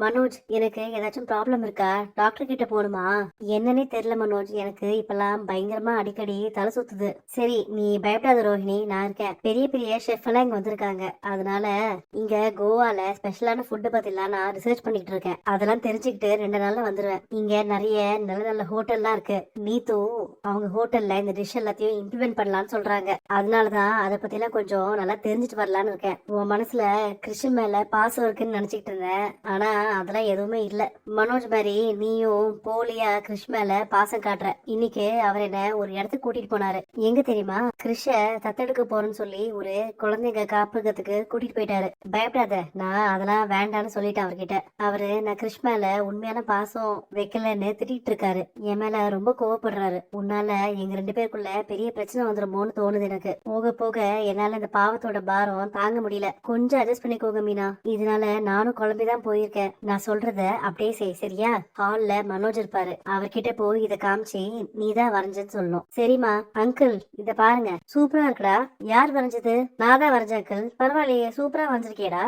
மனோஜ் எனக்கு ஏதாச்சும் ப்ராப்ளம் இருக்கா? டாக்டர் கிட்ட போகணுமா என்னன்னே தெரியல மனோஜ். எனக்கு இப்பெல்லாம் பயங்கரமா அடிக்கடி தலை சுத்துது. சரி நீ பயப்படாத ரோஹிணி. நான் இருக்கேன். பெரிய பெரிய ஷெஃப் எல்லாம் இங்க வந்திருக்காங்க. அதனால இங்க கோவால ஸ்பெஷலான ஃபுட்டு பத்திலாம் நான் ரிசர்ச் பண்ணிட்டு இருக்கேன். அதெல்லாம் தெரிஞ்சுக்கிட்டு ரெண்டு நாள்ல வந்துருவேன். இங்க நிறைய நல்ல நல்ல ஹோட்டல்லாம் இருக்கு. நீத்து அவங்க ஹோட்டல்ல இந்த டிஷ் எல்லாத்தையும் இம்ப்ளிமெண்ட் பண்ணலாம்னு சொல்றாங்க. அதனாலதான் அதை பத்திலாம் கொஞ்சம் நல்லா தெரிஞ்சுட்டு வரலான்னு இருக்கேன். உன் மனசுல கிருஷ்ணன் மேல பாசம் இருக்குன்னு நினைச்சிட்டு இருந்தேன். ஆனா அதெல்லாம் எதுவுமே இல்ல. மனோஜ் மாதிரி நீயும் போலியா கிருஷ் மேல பாசம் காட்டுற. இன்னைக்கு அவர் என்ன ஒரு இடத்துக்கு கூட்டிட்டு போனாரு. எங்க தெரியுமா? கிருஷ தத்தெடுக்க போறேன்னு சொல்லி ஒரு குழந்தைங்க காப்பகத்துக்கு கூட்டிட்டு போயிட்டாரு. பயப்படாத நான் அதெல்லாம் வேண்டான்னு சொல்லிட்டேன் அவர்கிட்ட. அவரு நான் கிருஷ் மேல உண்மையான பாசம் வைக்கலன்னு திட்டிட்டு இருக்காரு. என் மேல ரொம்ப கோவப்படுறாரு. உன்னால எங்க ரெண்டு பேருக்குள்ள பெரிய பிரச்சனை வந்துருமோன்னு தோணுது எனக்கு. போக போக என்னால இந்த பாவத்தோட பாரம் தாங்க முடியல. கொஞ்சம் அட்ஜஸ்ட் பண்ணிக்கோங்க மீனா. இதனால நானும் குழம்பிதான் போயிருக்கேன். நான் சொல்றத அப்படியே செய் சரியா? ஹால்ல மனோஜ் இருப்பாரு. அவர்கிட்ட போய் இத காமிச்சு நீதான் வரைஞ்சன்னு சொல்லணும். சரிம்மா அங்கிள் இத பாருங்க. சூப்பரா இருக்குடா. யார் வரைஞ்சது? நான் தான் வரைஞ்சேன் அங்கிள் பரவாயில்லையே சூப்பரா வரைஞ்சிருக்கேடா